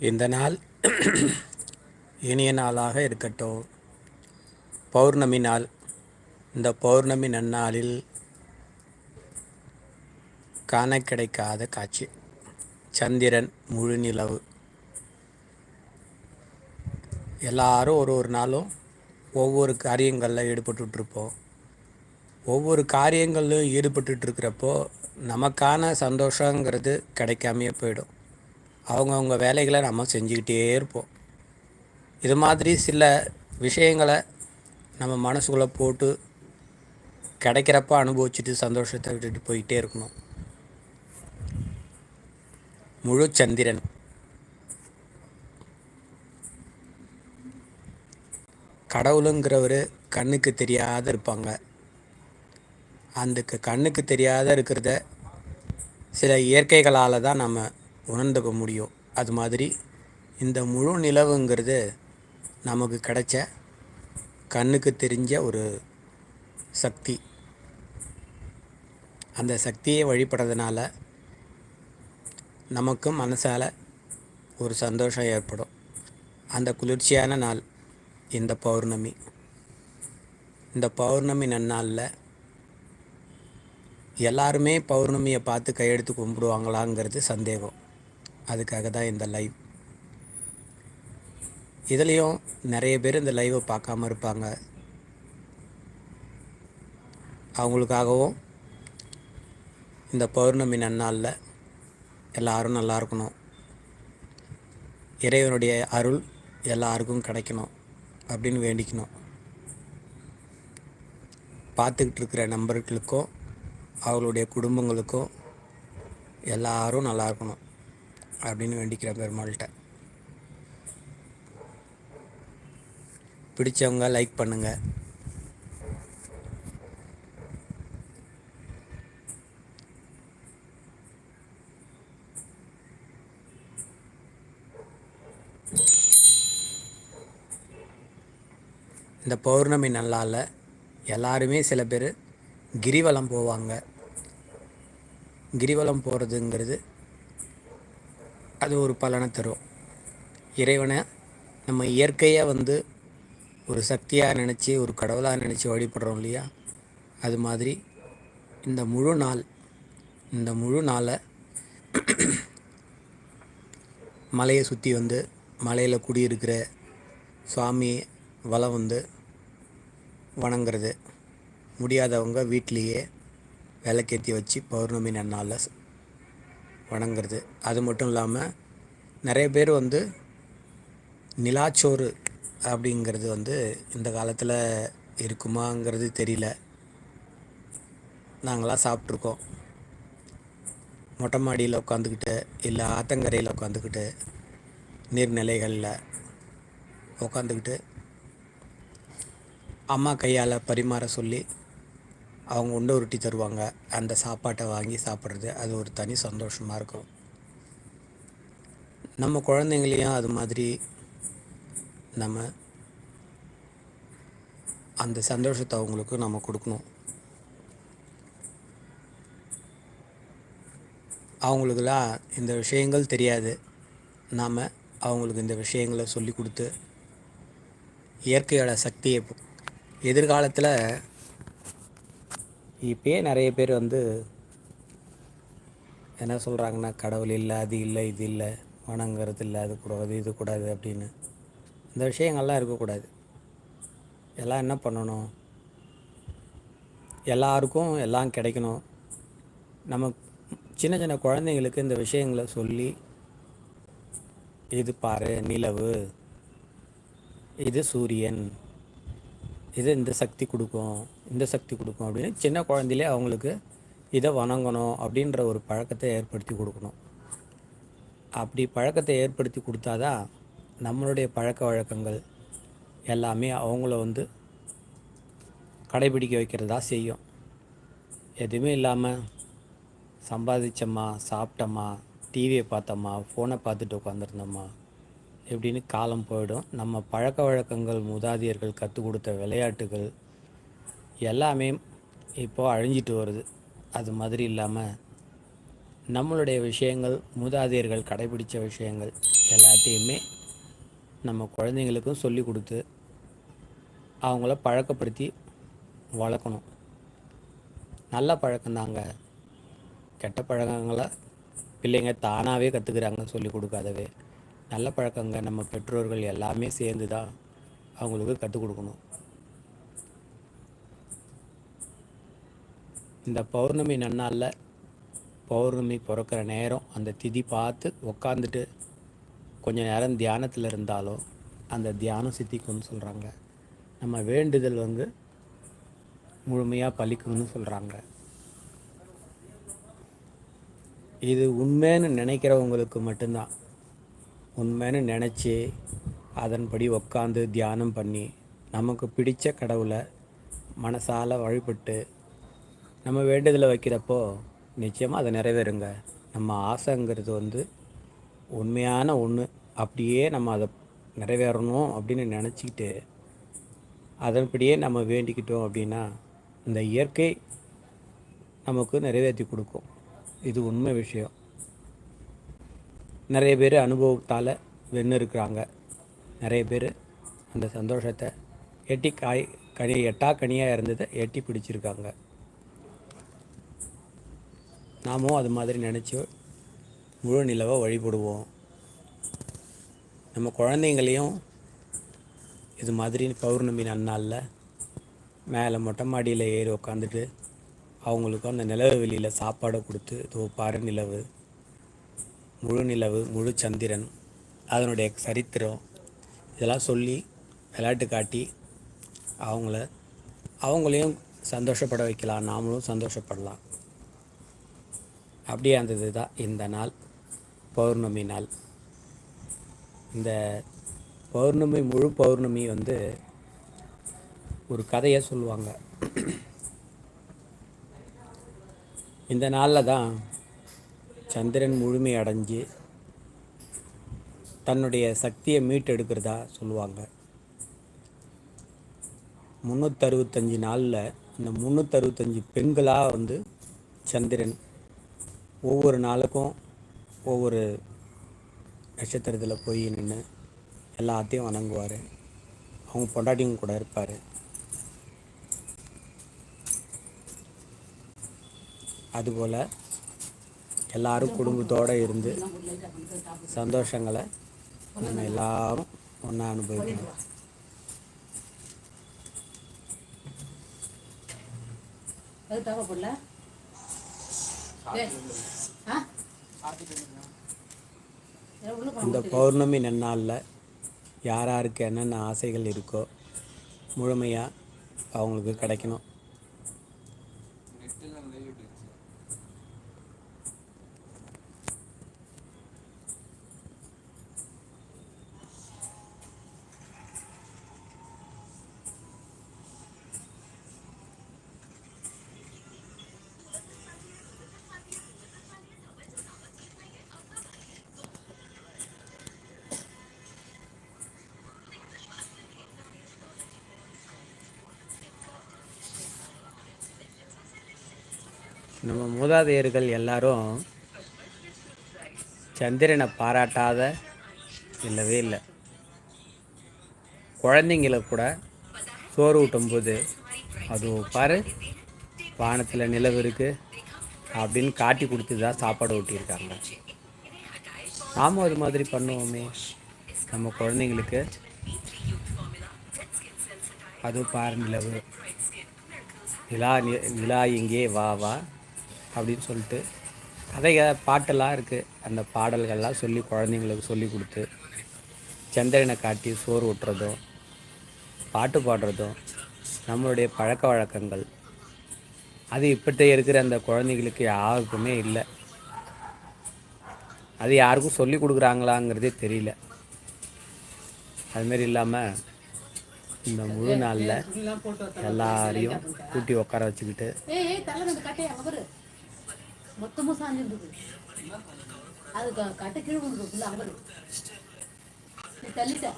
இந்த நாள் இனிய நாளாக இருக்கட்டும். பௌர்ணமி நாள். இந்த பௌர்ணமி நன்னாளில் காண கிடைக்காத காட்சி. சந்திரன் முழு நிலவு. எல்லாரும் ஒரு ஒரு நாளும் ஒவ்வொரு காரியங்களில் ஈடுபட்டுருப்போம் ஒவ்வொரு காரியங்களிலும் ஈடுபட்டுருக்கிறப்போ நமக்கான சந்தோஷங்கிறது கிடைக்காமையே போயிடும். அவங்கவுங்க வேலைகளை நம்ம செஞ்சுக்கிட்டே இருப்போம். இது மாதிரி சில விஷயங்களை நம்ம மனசுக்குள்ளே போட்டு கிடைக்கிறப்ப அனுபவிச்சுட்டு சந்தோஷத்தை விட்டுட்டு போயிட்டே இருக்கணும். முழு சந்திரன். கடவுளுங்கிறவர் கண்ணுக்கு தெரியாத இருப்பாங்க. அந்த கண்ணுக்கு தெரியாத இருக்கிறத சில இயற்கைகளால் தான் நம்ம உணர்ந்துக்க முடியும். அது மாதிரி இந்த முழு நிலவுங்கிறது நமக்கு கிடைச்ச கண்ணுக்கு தெரிஞ்ச ஒரு சக்தி. அந்த சக்தியை வழிபடுறதுனால நமக்கும் மனசால் ஒரு சந்தோஷம் ஏற்படும். அந்த குளிர்ச்சியான நாள் இந்த பௌர்ணமி. இந்த பௌர்ணமி நன்னாளில் எல்லாருமே பௌர்ணமியை பார்த்து கையெடுத்து கும்பிடுவாங்களாங்கிறது சந்தேகம். அதுக்காக தான் இந்த லைவ் இதுலேயும் நிறைய பேர் இந்த லைவை பார்க்காம இருப்பாங்க. அவங்களுக்காகவும் இந்த பௌர்ணமி நன்னாளில் எல்லோரும் நல்லா இருக்கணும். இறைவனுடைய அருள் எல்லாருக்கும் கிடைக்கணும் அப்படின்னு வேண்டிக்கணும். பார்த்துக்கிட்டு இருக்கிற நண்பர்களுக்கும் அவங்களுடைய குடும்பங்களுக்கும் எல்லாரும் நல்லா இருக்கணும். அப்படின்னு வேண்டிக்கிறேன் பெருமாள்கிட்ட. பிடிச்சவங்க லைக் பண்ணுங்கள் இந்த பௌர்ணமி நல்லா இல்லை எல்லாருமே சில பேர் கிரிவலம் போவாங்க. கிரிவலம் போகிறதுங்கிறது அது ஒரு பலனை தரும். இறைவனை நம்ம இயற்கையாக வந்து ஒரு சக்தியாக நினச்சி ஒரு கடவுளாக நினச்சி வழிபடுறோம் இல்லையா? அது மாதிரி இந்த முழு நாள் இந்த முழு நாளை மலையை சுற்றி வந்து மலையில் குடியிருக்கிற சுவாமி வளம் வந்து வணங்குறது. முடியாதவங்க வீட்லேயே விளக்கேற்றி வச்சு பௌர்ணமி நன்னாளில் வணங்குறது. அது மட்டும் இல்லாமல் நிறைய பேர் வந்து நிலாச்சோறு அப்படிங்கிறது வந்து இந்த காலத்தில் இருக்குமாங்கிறது தெரியல. நாங்களாம் சாப்பிட்ருக்கோம் மொட்டை மாடியில் உட்காந்துக்கிட்டு இல்லை ஆத்தங்கரையில் உட்காந்துக்கிட்டு நீர்நிலைகளில் உட்காந்துக்கிட்டு அம்மா கையால் பரிமாற சொல்லி அவங்க உண்டை உருட்டி தருவாங்க. அந்த சாப்பாட்டை வாங்கி சாப்பிட்றது அது ஒரு தனி சந்தோஷமாக இருக்கும். நம்ம குழந்தைங்களையும் அது மாதிரி நம்ம அந்த சந்தோஷத்தை அவங்களுக்கு நம்ம கொடுக்கணும். அவங்களுக்கெல்லாம் இந்த விஷயங்கள் தெரியாது. நாம் அவங்களுக்கு இந்த விஷயங்களை சொல்லி கொடுத்து இயற்கையோட சக்தியை எதிர்காலத்தில் இப்போயே நிறைய பேர் வந்து என்ன சொல்கிறாங்கன்னா கடவுள் இல்லை அது இல்லை இது இல்லை வணங்குறது இல்லை அது கூடாது இது கூடாது அப்படின்னு. இந்த விஷயங்கள்லாம் இருக்கக்கூடாது. எல்லாம் என்ன பண்ணணும்? எல்லாருக்கும் எல்லாம் கிடைக்கணும். நம்ம சின்ன சின்ன குழந்தைங்களுக்கு இந்த விஷயங்களை சொல்லி இது பாரு நிலவு. இது சூரியன். இது இந்த சக்தி கொடுக்கும் இந்த சக்தி கொடுக்கும் அப்படின்னு சின்ன குழந்தையிலே அவங்களுக்கு இதை வணங்கணும் அப்படின்ற ஒரு பழக்கத்தை ஏற்படுத்தி கொடுக்கணும். அப்படி பழக்கத்தை ஏற்படுத்தி கொடுத்தாதான் நம்மளுடைய பழக்க வழக்கங்கள் எல்லாமே அவங்கள வந்து கடைபிடிக்க வைக்கிறதா செய்யும். எதுவுமே இல்லாமல் சம்பாதிச்சம்மா சாப்பிட்டம்மா டிவியை பார்த்தோமா ஃபோனை பார்த்துட்டு உட்காந்துருந்தோம்மா எப்படின்னு காலம் போயிடும். நம்ம பழக்க வழக்கங்கள் மூதாதையர்கள் கற்றுக் கொடுத்த விளையாட்டுகள் எல்லாமே இப்போது அழிஞ்சிட்டு வருது. அது மாதிரி இல்லாமல் நம்மளுடைய விஷயங்கள் மூதாதையர்கள் கடைபிடித்த விஷயங்கள் எல்லாத்தையுமே நம்ம குழந்தைங்களுக்கும் சொல்லி கொடுத்து அவங்கள பழக்கப்படுத்தி வளர்க்கணும். நல்ல பழக்கம்தாங்க கெட்ட பழக்கங்களை பிள்ளைங்க தானாகவே கற்றுக்குறாங்க சொல்லி கொடுக்காதவே. நல்ல பழக்கங்க. நம்ம பெற்றோர்கள் எல்லாமே சேர்ந்து தான் அவங்களுக்கு கற்றுக் கொடுக்கணும். இந்த பௌர்ணமி நன்னாளில் பௌர்ணமி பிறக்கிற நேரம் அந்த திதி பார்த்து உக்காந்துட்டு கொஞ்சம் நேரம் தியானத்தில் இருந்தாலும் அந்த தியானம் சித்திக்கும்னு சொல்கிறாங்க நம்ம வேண்டுதல் வந்து முழுமையாக பலிக்கும்னு சொல்கிறாங்க இது உண்மைன்னு நினைக்கிறவங்களுக்கு மட்டும்தான். உண்மைன்னு நினச்சி அதன்படி உக்காந்து தியானம் பண்ணி நமக்கு பிடித்த கடவுளை மனசால் வழிபட்டு நம்ம வேண்டுதலை வைக்கிறப்போ நிச்சயமாக அதை நிறைவேறுங்க. நம்ம ஆசைங்கிறது வந்து உண்மையான ஒன்று அப்படியே நம்ம அதை நிறைவேறணும் அப்படின்னு நினச்சிக்கிட்டு அதன்படியே நம்ம வேண்டிக்கிட்டோம் அப்படின்னா இந்த இயற்கை நமக்கு நிறைவேற்றி கொடுக்கும். இது உண்மை விஷயம். நிறைய பேர் அனுபவத்தால் வென்று இருக்கிறாங்க நிறைய பேர் அந்த சந்தோஷத்தை எட்டி காய் கனி எட்டா கனியாக இருந்ததை எட்டி பிடிச்சிருக்காங்க. நாமும் அது மாதிரி நினச்சி முழு நிலவை வழிபடுவோம். நம்ம குழந்தைங்களையும் இது மாதிரி பௌர்ணமி நன்னாளில் மேலே மொட்டை மாடியில் ஏறி உக்காந்துட்டு அவங்களுக்கும் அந்த நிலவு வெளியில் சாப்பாடை கொடுத்து தோப்பாறு நிலவு. முழு நிலவு முழு சந்திரன் அதனுடைய சரித்திரம் இதெல்லாம் சொல்லி விளையாட்டு காட்டி அவங்கள அவங்களையும் சந்தோஷப்பட வைக்கலாம். நாமளும் சந்தோஷப்படலாம். அப்படியே அந்த இதுதான். இந்த நாள் பௌர்ணமி நாள். இந்த பௌர்ணமி முழு பௌர்ணமி வந்து ஒரு கதையை சொல்லுவாங்க. இந்த நாளில் தான் சந்திரன் முழுமை அடைஞ்சு தன்னுடைய சக்தியை மீட்டெடுக்கிறதா சொல்லுவாங்க. முந்நூற்றறுபத்தஞ்சு நாளில் இந்த முந்நூற்றறுபத்தஞ்சு பெண்களாக வந்து சந்திரன் ஒவ்வொரு நாளுக்கும் ஒவ்வொரு நட்சத்திரத்தில் போய் நின்று எல்லாத்தையும் வணங்குவார். அவங்க பொண்டாட்டியும் கூட இருப்பார். அதுபோல் எல்லாரும் குடும்பத்தோடு இருந்து சந்தோஷங்களை நம்ம எல்லாரும் ஒன்றா அனுபவிக்கணும். இந்த பௌர்ணமி நன்னாளில் யார் யாருக்கு என்னென்ன ஆசைகள் இருக்கோ முழுமையாக அவங்களுக்கு கிடைக்கணும். நம்ம மூதாதையர்கள் எல்லாரும் சந்திரனை பாராட்டாத இல்லவே இல்லை. குழந்தைங்கள கூட சோறு ஊட்டும்போது அது பாரு வானத்தில் நிலவு இருக்குது அப்படின்னு காட்டி கொடுத்து தான் சாப்பாடு ஊட்டியிருக்காங்க. நாம் அது மாதிரி பண்ணுவோமே. நம்ம குழந்தைங்களுக்கு அது பாரு நிலவு நிலா நிலா இங்கே வா வா. அப்படின்னு சொல்லிட்டு கதைகள் பாட்டெல்லாம் இருக்குது அந்த பாடல்கள்லாம் சொல்லி குழந்தைங்களுக்கு சொல்லி கொடுத்து சந்திரனை காட்டி சோறு ஊட்டுறதும் பாட்டு பாடுறதும் நம்மளுடைய பழக்க வழக்கங்கள். அது இப்போத்தே இருக்கிற அந்த குழந்தைங்களுக்கு யாருக்குமே இல்லை. அது யாருக்கும் சொல்லி கொடுக்குறாங்களாங்கிறதே தெரியல. அதுமாரி இல்லாமல் இந்த முழு நாளில் எல்லாரையும் கூட்டி உட்கார வச்சுக்கிட்டு மொத்தமும் சாஞ்சிருந்தது. அது கட்ட கீழே வந்துருக்கு அம்பது நீ தள்ளிட்ட.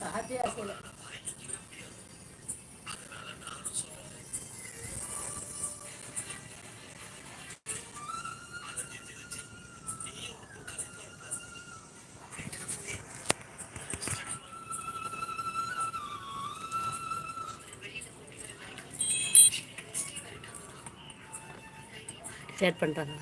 காத்தே அசைல ஷேர் பண்ணுறாங்க